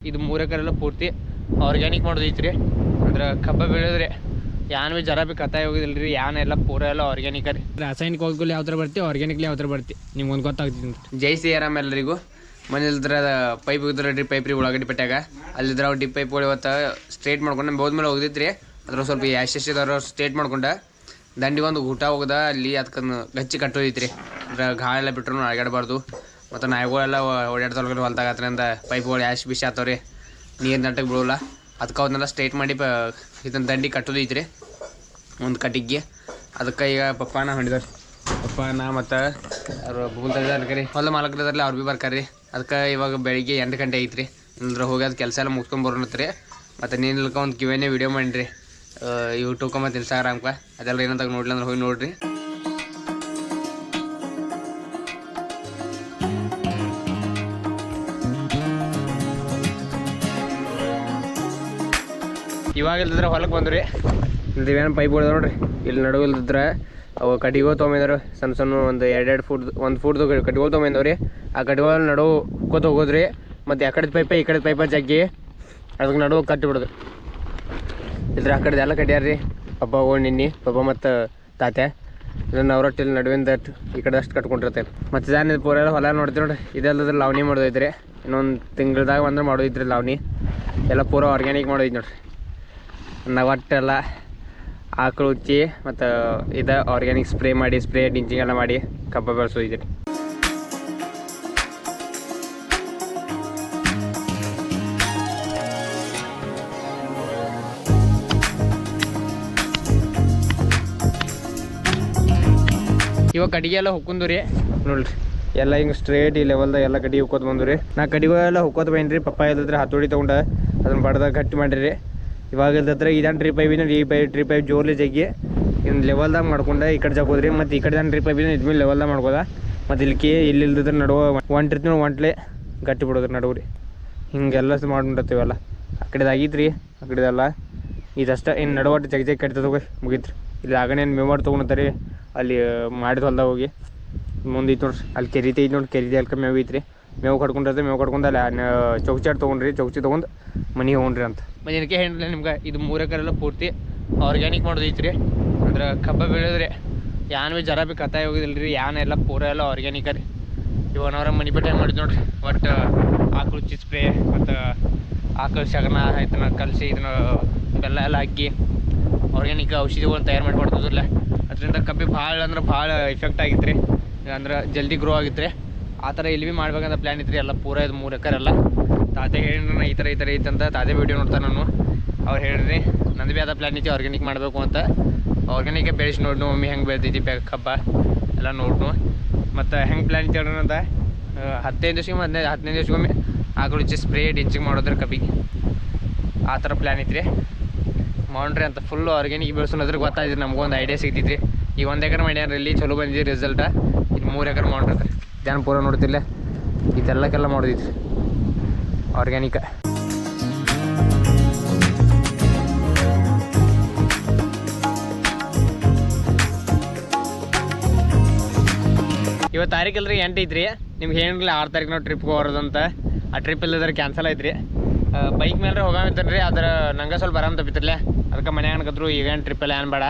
ಇದು ಮೂರು ಎಕರೆಲ್ಲ ಪೂರ್ತಿ ಆರ್ಗ್ಯಾನಿಕ್ ಮಾಡೋದೈತ್ರಿ ಅಂದ್ರೆ ಕಬ್ಬ ಬೆಳೆದ್ರೆ ಯಾನ್ ಬಿ ಜರ ಬಿ ಕತ್ತಾಯ ರೀ ಯಾನ್ ಎಲ್ಲ ಪೂರ ಎಲ್ಲ ಆರ್ಗ್ಯಾನಿಕ್ ರೀ. ರಾಸಾಯನಿಕ ಹೋಗ್ಲಿ ಯಾವ ಥರ ಬರ್ತಿ ಆರ್ಗ್ಯಾನಿಕ್ಲಿ ಯಾವ ಥರ ಬರ್ತಿ? ನಿಮ್ಗೆ ಒಂದು ಗೊತ್ತಾಗ್ತಿದೆ ಜೈ ಸಿ ಆರಾಮ್ ಎಲ್ಲರಿಗೂ. ಮನೇಲಿದ್ರ ಪೈಪ್ ಇದ್ರ ಡ್ರಿಪ್ ಪೈಪ್ ರೀ ಉಳ್ಳಾಗಡ್ಡಿ ಪೆಟ್ಟಾಗ ಅಲ್ಲಿದ್ರ ಡಿಪ್ ಪೈಪ್ಗಳು ಇವತ್ತು ಸ್ಟ್ರೇಟ್ ಮಾಡ್ಕೊಂಡು ನಮ್ಮ ಬೋದ್ ಮೇಲೆ ಹೋಗಿದ್ರಿ ಅದ್ರ ಸ್ವಲ್ಪ ಯಾಶ್ ಇದಾರ ಸ್ಟ್ರೇಟ್ ಮಾಡ್ಕೊಂಡ. ದಂಡಿ ಒಂದು ಊಟ ಹೋಗದ ಅಲ್ಲಿ ಅದಕ್ಕನ್ನು ಗಚ್ಚಿ ಕಟ್ಟೋದೈತ್ರಿ. ಅಂದ್ರೆ ಗಾಳೆಲ್ಲ ಬಿಟ್ರು ಅಳಗಾಡಬಾರ್ದು ಮತ್ತು ನಾಯಿಗಳೆಲ್ಲ ಓಡಾಡ್ತೊಳಗಡೆ ಹೊಲ್ದಾಗತ್ರಿಂದ ಪೈಪ್ಗಳು ಯಾಶ್ ಬಿಸಿ ರೀ ನೀರು ನಟಕ್ಕೆ ಬೀಳೋಲ್ಲ. ಅದಕ್ಕೆ ಅವನ್ನೆಲ್ಲ ಸ್ಟ್ರೈಟ್ ಮಾಡಿ ಪ ಇದನ್ನ ದಂಡಿ ಕಟ್ಟೋದೈತ್ರಿ ಒಂದು ಕಟ್ಟಿಗೆ ಅದಕ್ಕೆ ಈಗ ಪಪ್ಪಾನ ಹೊಂಡಿದಾರೆ. ಪಪ್ಪಾನ ಮತ್ತು ಅವ್ರು ಭೂಮಿದಾರ ಕರಿ ಹೊಲ ಮಾಲಕರದಾರಲ್ಲ ಅವ್ರು ಭೀ ಬರ್ಕಾರ್ರಿ ಅದಕ್ಕೆ ಇವಾಗ ಬೆಳಿಗ್ಗೆ ಎಂಟು ಗಂಟೆ ಐತ್ರಿ. ಅಂದ್ರೆ ಹೋಗಿ ಅದು ಕೆಲಸ ಎಲ್ಲ ಮುಗ್ಸ್ಕೊಂಡ್ ಬರೋಣತ್ರಿ. ಮತ್ತು ನೀನ್ಲಕ ಒಂದು ಕಿವೇನೇ ವಿಡಿಯೋ ಮಾಡಿರಿ. ಯೂಟ್ಯೂಬ್ಕ ಮತ್ತು ಇನ್ಸ್ಟಾಗ್ರಾಮ್ಕ ಅದೆಲ್ಲ ಏನಂತ ನೋಡ್ಲಿ ಅಂದ್ರೆ ಹೋಗಿ ನೋಡ್ರಿ. ಇವಾಗ ಇಲ್ದಿದ್ರೆ ಹೊಲಕ್ಕೆ ಬಂದ್ರಿ. ಇಲ್ದಿವೇನು ಪೈಪ್ ಹೊಡೆದ ನೋಡ್ರಿ. ಇಲ್ಲಿ ನಡುವೆ ಇಲ್ದಿದ್ರೆ ಅವು ಕಟ್ಟಿಗೆ ತೊಗೊಂಬಂದರು ಸಣ್ಣ ಸಣ್ಣ ಒಂದು ಎರಡು ಎರಡು ಫುಟ್, ಒಂದು ಫುಟ್ದು ಕಟ್ಟಿಗೆ ತೊಗೊಂಬಂದವ್ರಿ. ಆ ಕಟ್ಟಿಗೆ ನಡುವು ಕೂತ್ ಹೋಗೋದ್ರಿ. ಮತ್ತು ಆ ಕಡೆದ ಪೈಪ ಈ ಕಡೆದ ಪೈಪ ಜಗ್ಗಿ ಅದಕ್ಕೆ ನಡುವೆ ಕಟ್ಟಿ ಬಿಡೋದು. ಇಲ್ರಿ, ಆ ಕಡೆದು ಎಲ್ಲ ಕಟ್ಯಾರ್ರಿ ಪಪ್ಪ ಹೋಗಿ ನಿನ್ನಿ, ಪಪ್ಪ ಮತ್ತು ತಾತೆ. ಇದನ್ನ ಅವರೊಟ್ಟಿಲ್ಲಿ ನಡುವಿಂದ ಈ ಕಡೆ ಅಷ್ಟು ಕಟ್ಕೊಂಡಿರ್ತೇನೆ ಮತ್ತು ಇದಾನ ಪೂರ ಪೂರೆಲ್ಲ ಹೊಲ ನೋಡ್ತೀವಿ ನೋಡ್ರಿ. ಇದೆಲ್ಲದ್ರ ಲಾವಣಿ ಮಾಡೋದೈತ್ರಿ ಇನ್ನೊಂದು ತಿಂಗಳದಾಗ ಅಂದ್ರೆ ಮಾಡೋದೈತ್ರಿ ಲಾವಣಿ ಎಲ್ಲ ಪೂರ ಆರ್ಗ್ಯಾನಿಕ್ ಮಾಡೋದೈತಿ ನೋಡ್ರಿ. ನಾವು ಒಟ್ಟೆಲ್ಲ ಆಕಳು ಉಚ್ಚಿ ಮತ್ತು ಇದು ಆರ್ಗ್ಯಾನಿಕ್ ಸ್ಪ್ರೇ ಮಾಡಿ ಸ್ಪ್ರೇ ಡಿಂಚಿಂಗ್ ಎಲ್ಲ ಮಾಡಿ ಕಬ್ಬ ಬೆಳೆಸೋದಿದ್ರಿ ಇವಾಗ ಕಡಿಗೆ ಎಲ್ಲ ಹುಕ್ಕೊಂದು ರೀ ನೋಡ್ರಿ, ಎಲ್ಲ ಹಿಂಗೆ ಸ್ಟ್ರೇಟ್ ಈ ಲೆವೆಲ್ದಾಗ ಎಲ್ಲ ಕಟ್ಟಿಗೆ ಹುಕ್ಕೋತ ಬಂದು ರೀ ನಾ ಕಡಿಗೆ ಎಲ್ಲ ಹುಕ್ಕೋತ ಬಂದ್ರಿ ಪಪ್ಪ ಇಲ್ಲದ್ರೆ ಹತ್ತೋಡಿ ತೊಗೊಂಡು ಅದನ್ನ ಬಡ್ದಾಗ ಗಟ್ಟಿ ಮಾಡಿರಿ. ಇವಾಗ ಇಲ್ದತ್ರ ಇದನ್ ಟ್ರಿಪ್ ಇದೆ ಈ ಪೈ ಟ್ರಿಪ್ ಪೈಪ್ ಜೋರ್ಲಿ ಜಗ್ಗಿ ಇನ್ನು ಲೆವೆಲ್ದಾಗ ಮಾಡ್ಕೊಂಡ ಈ ಕಡೆ ಜಾಕೋದ್ರಿ ಮತ್ತು ಈ ಕಡೆ ದಾನ್ ಟ್ರಿಪ್ ಇದೆ ಇದ್ಮೇಲೆ ಲೆವೆಲ್ದಾಗ ಮಾಡ್ಕೋದ. ಮತ್ತು ಇಲ್ಲಿ ಕೇ ಇಲ್ಲಿ ಇಲ್ದಿದ್ರೆ ನಡುವ ಒಂಟಿರ್ತೀವಿ ಒಂಟ್ಲೆ ಗಟ್ಟಿ ಬಿಡೋದ್ರಿ ನಡುವ್ರಿ ಹಿಂಗೆಲ್ಲ ಮಾಡ್ಕೊಂಡಿರ್ತೀವಲ್ಲ ಆ ಕಡೆದು ರೀ ಆ ಕಡೆದಲ್ಲ ಇದಷ್ಟ ಇನ್ನು ನಡುವಟ್ಟು ಜಗ್ ಜಗ್ ಕಟ್ತದ ಹೋಗಿ ಮುಗೀತ್ರಿ. ಇಲ್ಲಿ ಆಗನೇ ಮೆಮೋರ್ ತೊಗೊಂಡ್ತಾರೆ ಅಲ್ಲಿ, ಮಾಡಿದ ಹೊಲ್ದಾಗ ಹೋಗಿ. ಮುಂದೆ ಇತ್ತು ನೋಡ್ರಿ, ಅಲ್ಲಿ ಕೆರೀತೈತಿ ನೋಡಿ ಕೆರಿತಿ ಅಲ್ಲಿ ಕಮ್ಮಿ ಐತ್ರಿ ಮೇವು ಕಟ್ಕೊಂಡಿರ್ತೀವಿ, ಮೇವು ಕಟ್ಕೊಂಡು ಅಲ್ಲಿ ಚೌಚಾಟ್ ತೊಗೊಂಡ್ರಿ ಚೌಚಿ ತೊಗೊಂಡು ಮನೆಗೆ ಹೋಗ್ರಿ ಅಂತ. ಏನಕ್ಕೆ ಹೇಳಿಲ್ಲ ನಿಮ್ಗೆ, ಇದು ಮೂರು ಎಕರೆಲ್ಲ ಪೂರ್ತಿ ಆರ್ಗ್ಯಾನಿಕ್ ಮಾಡೋದೈತ್ರಿ. ಅಂದ್ರೆ ಕಬ್ಬ ಬೆಳೆದ್ರಿ ಯಾನ್ ಬಿ ಜರ ಬಿ ಕತ್ತಾಯ ಹೋಗಿದಿಲ್ರಿ, ಯಾನ್ ಎಲ್ಲ ಪೂರ ಎಲ್ಲ ಆರ್ಗ್ಯಾನಿಕ್ ರೀ. ಇವನವ್ರ ಮನಿ ಬಿಟ್ಟು ಮಾಡಿದ್ ನೋಡ್ರಿ, ಒಟ್ಟು ಆಕಳು ಚಿಸ್ಪ್ರೇ, ಮತ್ತು ಆಕಳು ಶಗನ ಇದನ್ನ ಕಲಸಿ, ಇದನ್ನ ಬೆಲ್ಲ ಎಲ್ಲ ಹಾಕಿ ಆರ್ಗ್ಯಾನಿಕ್ ಔಷಧಿಗಳನ್ನ ತಯಾರು ಮಾಡಿ ಮಾಡ್ತಿದ್ರಲ್ಲ ಅದರಿಂದ ಕಬ್ಬಿ ಭಾಳ ಅಂದ್ರೆ ಭಾಳ ಎಫೆಕ್ಟ್ ಆಗಿತ್ತು ರೀ ಅಂದ್ರೆ ಜಲ್ದಿ ಗ್ರೋ ಆಗಿತ್ತು ರೀ ಆ ಥರ ಇಲ್ಲಿ ಭೀ ಮಾಡ್ಬೇಕಂತ ಪ್ಲ್ಯಾನ್ ಇತ್ತು ರೀ ಎಲ್ಲ ಪೂರ ಇದು ಮೂರು ಎಕರೆ ಎಲ್ಲ. ತಾತೆ ಹೇಳಿದ್ರು ನಾ ಈ ಥರ ಈ ಥರ ಐತಂತ ತಾತೆ ವೀಡಿಯೋ ನೋಡ್ತಾರೆ ನಾನು ಅವ್ರು ಹೇಳ್ರಿ ನಂದು ಭೀ ಅದ ಪ್ಲ್ಯಾನ್ ಇತ್ತು ಆರ್ಗ್ಯಾನಿಕ್ ಮಾಡಬೇಕು ಅಂತ. ಆರ್ಗ್ಯಾನಿಕ್ ಬೆಳೆಸಿ ನೋಡ್ನು ಮಮ್ಮಿ ಹೆಂಗೆ ಬೆಳೆದಿದ್ದಿ ಬೆ ಕಬ್ಬ ಎಲ್ಲ ನೋಡ್ನು. ಮತ್ತು ಹೆಂಗೆ ಪ್ಲ್ಯಾನ್ ಇತ್ತು ಹೇಳ್ರಿ ಅಂತ? ಹದಿನೈದು ದಿವ್ಸಕ್ಕೆ ಹದಿನೈದು ಹದಿನೈದು ದಿವ್ಸಕ್ಕೊಮ್ಮೆ ಆಕಳು ಹುಚ್ಚಿ ಸ್ಪ್ರೇ ಡಿಂಚಿಂಗ್ ಮಾಡೋದ್ರ ಕಬ್ಬಿಗೆ. ಆ ಥರ ಪ್ಲ್ಯಾನ್ ಐತ್ರಿ. ಮಾಡ್ರಿ ಅಂತ ಫುಲ್ ಆರ್ಗ್ಯಾನಿಕ್ ಬೆಳೆಸೋದ್ರ ಗೊತ್ತಾಯ್ತು, ನಮಗೊಂದು ಐಡಿಯಾ ಸಿಗ್ತೈತ್ರಿ. ಈಗ ಒಂದು ಎಕರೆ ಮಾಡ್ಯಾರ ಇಲ್ಲಿ ಚಲೋ ಬಂದಿದೆ ರಿಸಲ್ಟ ಇದು ಮೂರು ಎಕರೆ ಮಾಡ್ರಿ. ಜನ ಪೂರ ನೋಡ್ತಿಲ್ಲ ಇದೆಲ್ಲಕ್ಕೆಲ್ಲ ಮಾಡೋದಿತ್ತು. ಆರ್ಗ್ಯಾನಿಕ ಇವತ್ತು ತಾರೀಕಲ್ರಿ ಎಂಟು ಐತ್ರಿ. ನಿಮ್ಗೆ ಏನಿಲ್ಲ ಆರು ತಾರೀಕು ನಾವು ಟ್ರಿಪ್ಗೆ ಹೋಗೋದಂತ ಆ ಟ್ರಿಪ್ ಇಲ್ಲದ್ರೆ ಕ್ಯಾನ್ಸಲ್ ಐತ್ರಿ ಬೈಕ್ ಮೇಲೆ ಹೋಗಂತನ್ರಿ ಅದ್ರ ನಂಗೆ ಸ್ವಲ್ಪ ಆರಾಮ್ ತಪ್ಪಿತ್ರಲ್ಲ ಅದಕ್ಕೆ ಮನೆ ಅನ್ಕತ್ರು ಈಗೇನು ಟ್ರಿಪ್ ಎಲ್ಲ ಏನು ಬೇಡ.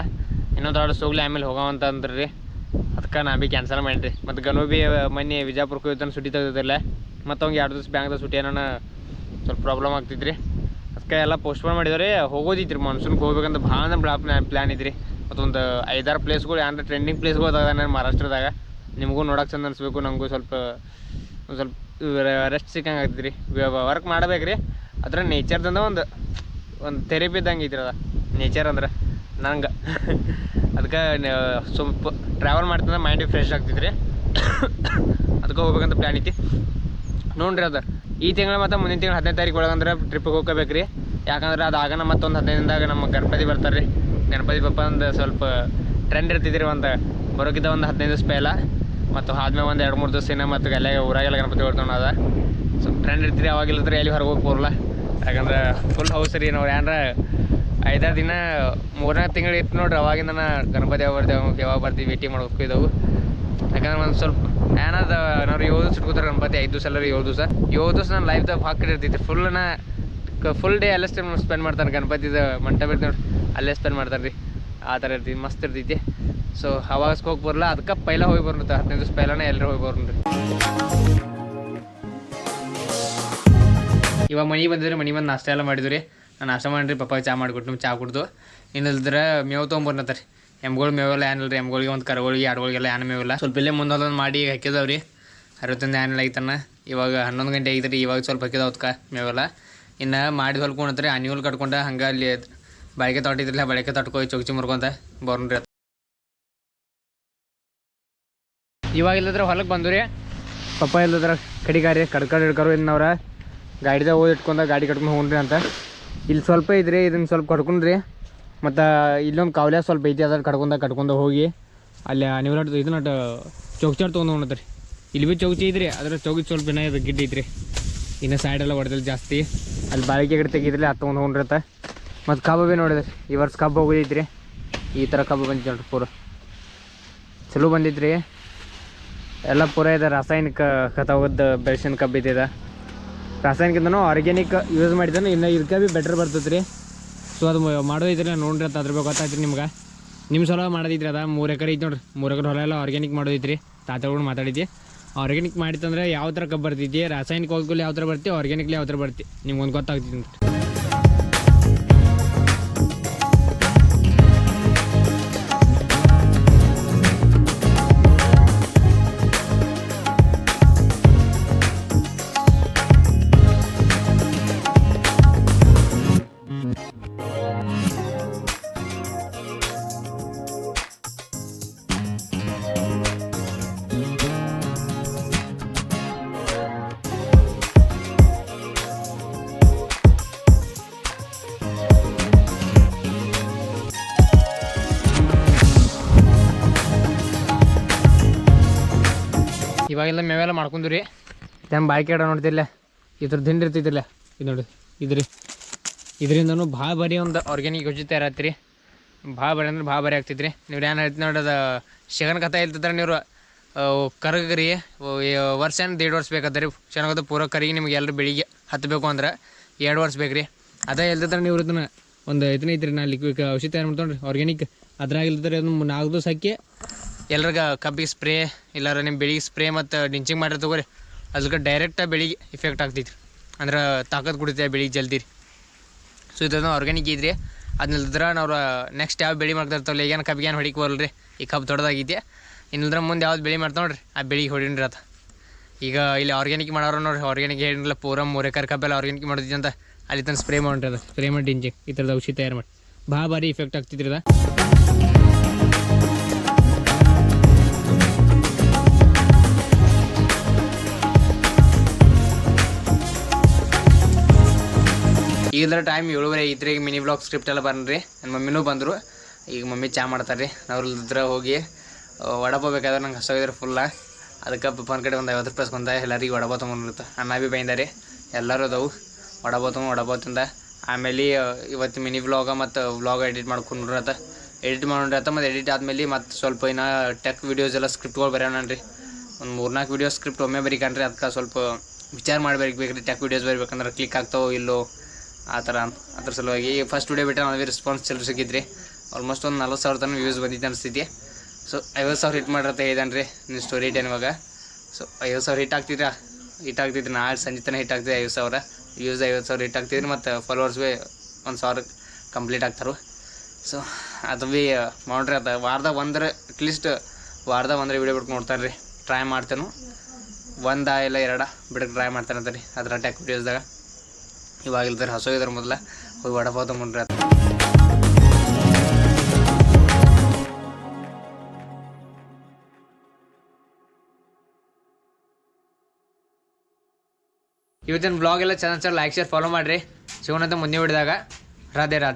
ಇನ್ನೊಂದು ದೊಡ್ಡ ಸೋಗ್ಲಿ ಆಮೇಲೆ ಹೋಗೋವಂತ ಅಂದ್ರಿ. ಅದಕ್ಕೆ ನಾ ಭೀ ಕ್ಯಾನ್ಸಲ್ ಮಾಡಿರಿ ಮತ್ತು ಗನು ಭೀ ಮೊನ್ನೆ ವಿಜಾಪುರಕ್ಕೆ ಹೋಗ್ತಾನೆ ಸುಟಿ ತೆಗ್ದಿದ್ದಿಲ್ಲ ಮತ್ತು ಅವ್ಗೆ ಎರಡು ದಿವಸ ಬ್ಯಾಂಕ್ದಾಗ ಸುಟಿ ಏನೋ ಸ್ವಲ್ಪ ಪ್ರಾಬ್ಲಮ್ ಆಗ್ತಿದ್ರಿ. ಅದಕ್ಕೆ ಎಲ್ಲ ಪೋಸ್ಟ್ಪೋನ್ ಮಾಡಿದರೆ ಹೋಗೋದಿತ್ರಿ ಮಾನ್ಸೂನ್ಗೆ ಹೋಗ್ಬೇಕಂತ ಭಾಳ ಅಂದ್ರೆ ಭಾಳ ಪ್ಲ್ಯಾನ್ ಇದ್ರಿ. ಮತ್ತೊಂದು ಐದಾರು ಪ್ಲೇಸ್ಗಳು ಏನಾರ ಟ್ರೆಂಡಿಂಗ್ ಪ್ಲೇಸ್ಗಳು ಅದಾವ ನಾನು ಮಹಾರಾಷ್ಟ್ರದಾಗ. ನಿಮಗೂ ನೋಡಕ್ಕೆ ಚಂದ ಅನಿಸ್ಬೇಕು ನನಗೂ ಸ್ವಲ್ಪ, ಒಂದು ಸ್ವಲ್ಪ ರೆಸ್ಟ್ ಸಿಕ್ಕಂಗೆ ಆಗ್ತೈತ್ರಿ ವರ್ಕ್ ಮಾಡ್ಬೇಕ್ರಿ. ಅದ್ರ ನೇಚರ್ದಂದ ಒಂದು ಒಂದು ಥೆರಪಿ ಇದ್ದಂಗೆ ಐತ್ರಿ ಅದ. ನೇಚರ್ ಅಂದ್ರೆ ನಂಗೆ. ಅದಕ್ಕೆ ಸ್ವಲ್ಪ ಟ್ರಾವೆಲ್ ಮಾಡ್ತಂದ್ರೆ ಮೈಂಡ್ ಫ್ರೆಶ್ ಆಗ್ತೈತ್ರಿ ಅದಕ್ಕೆ ಹೋಗ್ಬೇಕಂತ ಪ್ಲ್ಯಾನ್ ಐತಿ. ನೋಡ್ರಿ ಅದು. ಈ ತಿಂಗಳು ಮತ್ತು ಮುಂದಿನ ತಿಂಗಳು ಹದಿನೈದು ತಾರೀಕು ಒಳಗಂದ್ರೆ ಟ್ರಿಪ್ಗೆ ಹೋಗ್ಕೋಬೇಕು ರೀ. ಯಾಕಂದ್ರೆ ಅದು ಆಗನ ಮತ್ತೊಂದು ದಿನದಾಗ ನಮ್ಮ ಗಣಪತಿ ಬರ್ತಾರೆ ರೀ. ಗಣಪತಿ ಪಪ್ಪ ಒಂದು ಸ್ವಲ್ಪ ಟ್ರೆಂಡ್ ಇರ್ತಿದ್ರಿ ಒಂದು ಬರೋಕಿದ್ದ ಒಂದು ಹದಿನೈದು ದಿವಸ ಪೈಲ. ಮತ್ತು ಆದ್ಮೇಲೆ ಒಂದು ಎರಡು ಮೂರು ದಿವಸ ಮತ್ತು ಎಲ್ಲ ಊರಾಗೆಲ್ಲ ಗಣಪತಿ ಹೊಡ್ತಾವೆ ಅದ. ಸ್ವಲ್ಪ ಟ್ರೆಂಡ್ ಇರ್ತೀರಿ ಅವಾಗಿಲ್ಲದ್ರೆ ಎಲ್ಲಿ ಹೊರಗೆ ಹೋಗಿ ಬರಲ್ಲ. ಯಾಕಂದ್ರೆ ಫುಲ್ ಹೌಸ್ ರೀ ನಾವು ಏನಾರ ಐದಾರು ದಿನ, ಮೂರನೇ ತಿಂಗಳು ಇತ್ತು ನೋಡ್ರಿ, ಅವಾಗಿಂದ ಗಣಪತಿ ಯಾವಾಗ ಬರ್ತೀವಿ ಯಾವಾಗ ಬರ್ತೀವಿ ವೇಟಿಂಗ್ ಮಾಡ್ಬೇಕು ಇದಾವು. ಯಾಕಂದ್ರೆ ಒಂದು ಸ್ವಲ್ಪ ಏನಾದ ನಾವು ಏಳು ದಿವಸ ಇಟ್ಕೋತಾರೆ ಗಣಪತಿ, ಐದು ದಿವಸ ಅಲ್ಲ ಏಳು ದಿವಸ. ಏಳು ದಿವಸ ನನ್ನ ಲೈಫ್ದಾಗ ಹಾಕಿ ಇರ್ತೈತಿ ಫುಲ್ ನಾ ಫುಲ್ ಡೇ ಅಲ್ಲೇ ಸ್ಪೆಂಡ್ ಮಾಡ್ತಾನೆ ಗಣಪತಿದ ಮಂಟಪ ಇರ್ತೀವಿ ಅಲ್ಲೇ ಸ್ಪೆಂಡ್ ಮಾಡ್ತಾರೆ ರೀ. ಆ ಥರ ಇರ್ತೈತಿ ಮಸ್ತ್ ಇರ್ತೈತಿ ಸೊ ಅವಾಗ ಹೋಗಿ ಬರಲ್ಲ ಅದಕ್ಕೆ ಪೈಲ ಹೋಗಿ ಬರ್ರುತ್ತೆ ಹದಿನೈದು ದಿವಸ ಪೈಲನೇ ಎಲ್ಲರೂ ಹೋಗಿ ಬರ್ರಿ ಇವಾಗ ಮನೆ ಬಂದಿದ್ರೆ ಮನೆ ಬಂದು ನಾಷ್ಟ ಎಲ್ಲ ಮಾಡಿದ್ರಿ ನಾನು ನಾಷ್ಟ ಮಾಡಿರಿ ಪಪ್ಪ ಚಾ ಮಾಡಿಕೊಟ್ಟು ಚಾ ಕುಡ್ದು. ಇನ್ನಿಲ್ದ್ರೆ ಮೇವು ತೊಗೊಂಬರ್ನತ್ತರಿ ಎಮ್ಗಳು ಮೇವೆಲ್ಲ ಏನಿಲ್ಲ ರೀ ಎಮ್ಗಳಿಗೆ ಒಂದು ಕರುಗಳಿಗೆ ಆಡುಗಳಿಗೆಲ್ಲ ಏನು ಮೇವಿಲ್ಲ ಸ್ವಲ್ಪ ಇಲ್ಲೇ ಮುಂದೊಂದೊಂದು ಮಾಡಿ ಹಾಕಿದಾವೆ ರೀ ಅರವತ್ತೊಂದು ಏನಿಲ್ಲ ಐತನ ಇವಾಗ ಹನ್ನೊಂದು ಗಂಟೆ ಆಗಿದ್ರಿ, ಇವಾಗ ಸ್ವಲ್ಪ ಹಾಕಿದ ಅದಕ್ಕೆ ಮೇವೆಲ್ಲ ಇನ್ನು ಮಾಡಿ ಹೊಲ್ಕೊಂಡ್ರಿ ಆನಿ ಹುಲ್ ಕಟ್ಕೊಂಡು ಹಂಗೆ ಅಲ್ಲಿ ಬಳಕೆ ತೊಟ್ಟಿದ್ರಲ್ಲ ಬಳಕೆ ತೊಟ್ಕೋ ಚೌಚಿ ಮುರ್ಕೊಂತ ಬರ್ನ್ರಿ ಇವಾಗ ಇಲ್ಲದ್ರೆ ಹೊಲಕ್ಕೆ ಬಂದು ರೀ ಪಪ್ಪ ಇಲ್ಲದ್ರೆ ಕಡಿಗಾರಿ ಕಡ್ಕಡ್ ಹಿಡ್ಕರು ಇನ್ನವ್ರ. ಗಾಡಿದಾಗ ಹೋಗಿ ಇಟ್ಕೊಂಡ ಗಾಡಿ ಕಟ್ಕೊಂಡು ಹೋಗ್ರಿ ಅಂತ. ಇಲ್ಲಿ ಸ್ವಲ್ಪ ಇದ್ರಿ, ಇದನ್ನ ಸ್ವಲ್ಪ ಕಟ್ಕೊಂಡ್ರಿ. ಮತ್ತು ಇಲ್ಲೊಂದು ಕಾವಲೆ ಸ್ವಲ್ಪ ಐತಿ, ಅದ್ರಲ್ಲಿ ಕಟ್ಕೊಂಡ ಕಟ್ಕೊಂಡ ಹೋಗಿ, ಅಲ್ಲಿ ನೀವು ಇದನ್ನ ಚೌಕ್ಚಾಡ್ ತೊಗೊಂಡು ಹೋಗ್ರಿ ಇಲ್ಲಿ ಭೀ ಚೌಚಿ ಐತ್ರಿ ಅದ್ರ ಚೌಕಿ ಸ್ವಲ್ಪ ಏನ ಇದು ಗಿಡ್ಡ ಐತ್ರಿ. ಇನ್ನು ಸೈಡೆಲ್ಲ ಹೊಡೆದಲ್ಲಿ ಜಾಸ್ತಿ. ಅಲ್ಲಿ ಬಾಳಿಕೆ ಗಿಡ ತೆಗಿದ್ರಿ ಅದು ತೊಗೊಂಡು ಹೋಗ್ರತ್ತ ಮತ್ತು ಕಬ್ಬು ಭೀ ನೋಡಿದ್ರಿ, ಈ ವರ್ಷ ಕಬ್ಬು ಹೋಗಿದ್ರಿ ಈ ಥರ ಕಬ್ಬು ಬಂದಿತ್ತು ನೋಡ್ರಿ, ಪೂರ. ಚಲೋ ಬಂದಿದ್ರಿ. ಎಲ್ಲ ಪೂರ ಇದೆ, ರಾಸಾಯನಿಕ ಖತ ಹೋಗದ ಬೆಳೆಸಿನ ಕಬ್ಬು ಇದ್ದಿದೆ ರಾಸಾಯನಿಕದಿಂದನೂ ಆರ್ಗ್ಯಾನಿಕ್ ಯೂಸ್ ಮಾಡಿದ್ರೆ ಇನ್ನು ಇದಕ್ಕೆ ಭೀ ಬೆಟ್ರ್ ಬರ್ತೈತೆ ರೀ ಸೊ ಅದು ಮಾಡೋದಿದ್ರೆ ನೋಡ್ರಿ ಅಂತ ಅದ್ರ ಬಗ್ಗೆ ಗೊತ್ತಾಯ್ತು ನಿಮ್ಗೆ. ನಿಮ್ಮ ಸಲ ಮಾಡೋದಿದ್ರಿ ಅದ, ಮೂರು ಎಕರೆ ಐತಿ ನೋಡ್ರಿ. ಮೂರು ಎಕರೆ ಹೊಲ ಎಲ್ಲ ಆರ್ಗ್ಯಾನಿಕ್ ಮಾಡೋದಿದ್ರಿ ತಾತಗಳು ಮಾತಾಡಿದ್ದೆ ಆರ್ಗ್ಯಾನಿಕ್ ಮಾಡಿತ್ತಂದ್ರೆ ಯಾವ ಥರ ಕಬ್ಬು ಬರ್ತೈತಿ? ರಾಸಾಯನಿಕ ಹೋಗ್ಲಿ ಯಾವ ಥರ ಬರ್ತಿ ಆರ್ಗ್ಯಾನಿಕ್ಲಿ ಯಾವ ಥರ ಬರ್ತಿ ನಿಮ್ಗೊಂದು ಗೊತ್ತಾಗ್ತೈತಿ ಇವಾಗೆಲ್ಲ ಮೇವೆಲ್ಲ ಮಾಡ್ಕೊಂಡ್ರಿ ಟೈಮ್ ಬಾಯ್ಕೆ ಇಡ ನೋಡ್ತಿಲ್ಲ ಇದ್ರ ದಿಂಡ್ ಇರ್ತಿದ್ದಿಲ್ಲ ಇದು ನೋಡಿ ಇದ್ರಿ ಇದರಿಂದನು ಭಾಳ ಬರಿ ಒಂದು ಆರ್ಗ್ಯಾನಿಕ್ ಯೋಜನೆ ತಯಾರಾತ್ರಿ. ಭಾಳ ಬರಿ ಅಂದ್ರೆ ಭಾಳ ಬರೀ ಆಗ್ತೈತ್ರಿ. ನೀವು ಏನು ಹೇಳ್ತೀನಿ ನೋಡಿ ಅದು ಶಗನ್ ಕಥೆ ಹೇಳ್ತಿದ್ರೆ ನೀವು ಕರಗ್ರಿ ವರ್ಷ ಏನು ದೇಡ್ ವರ್ಷ ಬೇಕಾದ್ರೆ ಚೆನ್ನಾಗದ ಪೂರ ಕರಿಗೆ ನಿಮ್ಗೆ ಎಲ್ಲರೂ ಬೆಳಿಗ್ಗೆ ಹತ್ತಬೇಕು ಅಂದ್ರೆ ಎರಡು ವರ್ಷ ಬೇಕು ರೀ ಅದೇ ಹೇಳ್ತಿದ್ರೆ ನೀವು ಇದನ್ನ ಒಂದು ಇದನ್ನ ಐತ್ರಿ ನಾ ಲಿಕ್ವಿಡ್ ಔಷಧಿ ತಯಾರು ಮಾಡ್ತೊಂಡ್ರಿ ಆರ್ಗ್ಯಾನಿಕ್ ಅದ್ರಾಗ ಇಲ್ದಿದ್ರೆ ಅದನ್ನ ನಾಲ್ಕು ದಿವಸ ಹಾಕಿ ಎಲ್ರಿಗ ಕಬ್ಬಿಗೆ ಸ್ಪ್ರೇ ಇಲ್ಲಾರ ನಿಮ್ಮ ಬೆಳಿಗ್ಗೆ ಸ್ಪ್ರೇ ಮತ್ತು ಡಿಂಚಿಂಗ್ ಮಾಡಿರಿ ತಗೋರಿ. ಅದಕ್ಕೆ ಡೈರೆಕ್ಟ್ ಬೆಳಿಗ್ಗೆ ಇಫೆಕ್ಟ್ ಆಗ್ತೈತಿ ಅಂದ್ರೆ ತಾಕತ್ ಕುಡಿತೈತೆ ಬೆಳಿಗ್ಗೆ ಜಲ್ದಿ ರೀ. ಸೊ ಇದನ್ನು ಆರ್ಗ್ಯಾನಿಕ್ ಇದ್ರಿ ಅದನ್ನಲ್ದ್ರ ನಾವು ನೆಕ್ಸ್ಟ್ ಯಾವ ಬೆಳೆ ಮಾಡ್ತಿರ್ತಾವಲ್ಲ ಈಗೇನು ಕಬ್ಬಿಗೆ ಏನು ಹೊಡಿಕೆ ಬರಲ್ರಿ? ಈ ಕಬ್ಬು ದೊಡ್ಡದಾಗೈತಿ. ಇನ್ನಿಲ್ದ್ರೆ ಮುಂದೆ ಯಾವ್ದು ಬೆಳೆ ಮಾಡ್ತಾವೆ ನೋಡ್ರಿ, ಆ ಬೆಳಿಗ್ಗೆ ಹೊಡಿನ್ರಿ ಅದ ಈಗ ಇಲ್ಲಿ ಆರ್ಗ್ಯಾನಿಕ್ ಮಾಡೋರು ನೋಡ್ರಿ ಆರ್ಗ್ಯಾನಿಕ್ ಹೇಳಿಲ್ಲ ಪೂರ ಮೂರು ಎಕರೆ ಕಬ್ಬೆಲ್ಲ ಆರ್ಗ್ಯಾನಿಕ್ ಮಾಡಿದ್ವಿ ಅಂತ. ಅಲ್ಲಿ ತನಕ ಸ್ಪ್ರೇ ಮಾಡ್ರಿ ಅದು ಸ್ಪ್ರೇ ಮಾಡಿ ಡಿಂಚಿಂಗ್. ಈ ಥರದ ಔಷಧಿ ತಯಾರು ಮಾಡಿ. ಭಾಳ ಭಾರಿ ಇಫೆಕ್ಟ್ ಆಗ್ತಿದ್ರಿ ಅದ. ಈಗದ್ರ ಟೈಮ್ ಏಳುವರೆ ಐತ್ರಿ, ಈಗ ಮಿನಿ ಬ್ಲಾಗ್ ಸ್ಕ್ರಿಪ್ಟ್ ಎಲ್ಲ ಬರ್ರಿ ನನ್ನ ಮಮ್ಮಿನೂ ಬಂದರು. ಈಗ ಮಮ್ಮಿ ಚಾ ಮಾಡ್ತಾರೆ ರೀ ಇದ್ರ ಹೋಗಿ ವಡಪ ಬೇಕಾದ್ರೆ ನಂಗೆ ಹಸೋಗಿದ್ರೆ ಫುಲ್ಲ ಅದಕ್ಕೆ ಪಪ್ಪನ ಕಡೆ ಒಂದು ಐವತ್ತು ರೂಪಾಯಿ ಬಂದ, ಎಲ್ಲರಿಗೆ ವಡಬ ತೊಗೊಂಡಿರುತ್ತೆ ಅನ್ನ ಭೀ ರೀ ಎಲ್ಲರೂ ಅದಾವು. ವಡಬ ತೊಗೊಂಡು ವಡಬ ತಿಂದ. ಆಮೇಲೆ ಇವತ್ತು ಮಿನಿ ವ್ಲಾಗ ಮತ್ತು ವ್ಲಾಗ್ ಎಡಿಟ್ ಮಾಡ್ಕೊಂಡ್ರತ್ತ ಎಡಿಟ್ ಮಾಡ್ರತ್ತ ಮತ್ತು ಎಡಿಟ್ ಆದಮೇಲೆ ಮತ್ತು ಸ್ವಲ್ಪ ಇನ್ನು ಟೆಕ್ ವೀಡಿಯೋಸ್ ಎಲ್ಲ ಸ್ಕ್ರಿಪ್ಟ್ಗಳು ಬರೆಯೋಣ ರೀ ಒಂದು ಮೂರ್ನಾಲ್ಕು ವೀಡಿಯೋ ಸ್ಕ್ರಿಪ್ಟ್ ಒಮ್ಮೆ ಬರೀಕಂಡ್ರಿ ಅದಕ್ಕೆ ಸ್ವಲ್ಪ ವಿಚಾರ ಮಾಡಬೇಕು ಬೇಕ್ರಿ. ಟೆಕ್ ವೀಡಿಯೋಸ್ ಬರಿಬೇಕಂದ್ರೆ ಕ್ಲಿಕ್ ಆಗ್ತಾವೋ ಇಲ್ಲೋ. ಆ ಥರ ಅದ್ರ ಸಲುವಾಗಿ ಫಸ್ಟ್ ವಿಡಿಯೋ ಬಿಟ್ಟರೆ ನಾವೇ ರೆಸ್ಪಾನ್ಸ್ ಚಲೋ ಸಿಕ್ಕಿದ್ರಿ. ಆಲ್ಮೋಸ್ಟ್ ಒಂದು ನಲ್ವತ್ತು ಸಾವಿರ ತನಕ ವ್ಯೂಸ್ ಬಂದಿದ್ದೆ ಅನಿಸ್ತಿದ್ದೆ ಸೊ ಐವತ್ತು ಸಾವಿರ ಹಿಟ್ ಮಾಡಿರತ್ತೆ ಇದ್ದಾನೆ ರೀ ನಿಮ್ಮ ಸ್ಟೋರಿ ಇಟ್ಟೇನು ಇವಾಗ. ಸೊ ಐವತ್ತು ಸಾವಿರ ಹಿಟ್ ಆಗ್ತಿದ್ರಾ? ಹಿಟ್ ಆಗ್ತಿದ್ರಿ ನಾಳೆ ಸಂಜೆ ತನಕ ಹಿಟ್ ಆಗ್ತಿದೆ ಐವತ್ತು ಸಾವಿರ. ವ್ಯೂಸ್ ಐವತ್ತು ಸಾವಿರ ಹಿಟ್ ಆಗ್ತಿದ್ರಿ ಮತ್ತು ಫಾಲೋವರ್ಸ್ ಭೀ ಒಂದು ಸಾವಿರ ಕಂಪ್ಲೀಟ್ ಆಗ್ತಾರೆ. ಸೊ ಅದು ಭೀ ಮಾಡ್ರಿ ಅದು. ವಾರದಾಗ ಒಂದರ ಅಟ್ಲೀಸ್ಟ್ ವಾರದಾಗ ಒಂದರ ವೀಡಿಯೋ ಬಿಟ್ಟು ನೋಡ್ತಾರೆ ರೀ ಟ್ರೈ ಮಾಡ್ತೇನೆ. ಒಂದ ಇಲ್ಲ ಎರಡ ಬಿಡಕ್ಕೆ ಟ್ರೈ ಮಾಡ್ತಾನೆ ಅಂತ ರೀ ಅದರ ಟೆಕ್ ವೀಡಿಯೋಸ್ದಾಗ ಇವಾಗ ಇಲ್ದಾರೆ ಹಸು ಇದ್ರ ಮೊದಲ. ಹೋಗಿ ವಡಪಾವ್ ತಗೊಂಡ್ರೆ ಇವತ್ತಿನ ಬ್ಲಾಗ್ ಎಲ್ಲ ಚೆನ್ನಾಗಿ ಚೆನ್ನಾಗಿ ಲೈಕ್ ಶೇರ್ ಫಾಲೋ ಮಾಡಿರಿ. ಸಿಗೋಣಂತ ಮುಂದೆ ಹಿಡಿದಾಗ ರಾಧೆ ರಾಧೆ.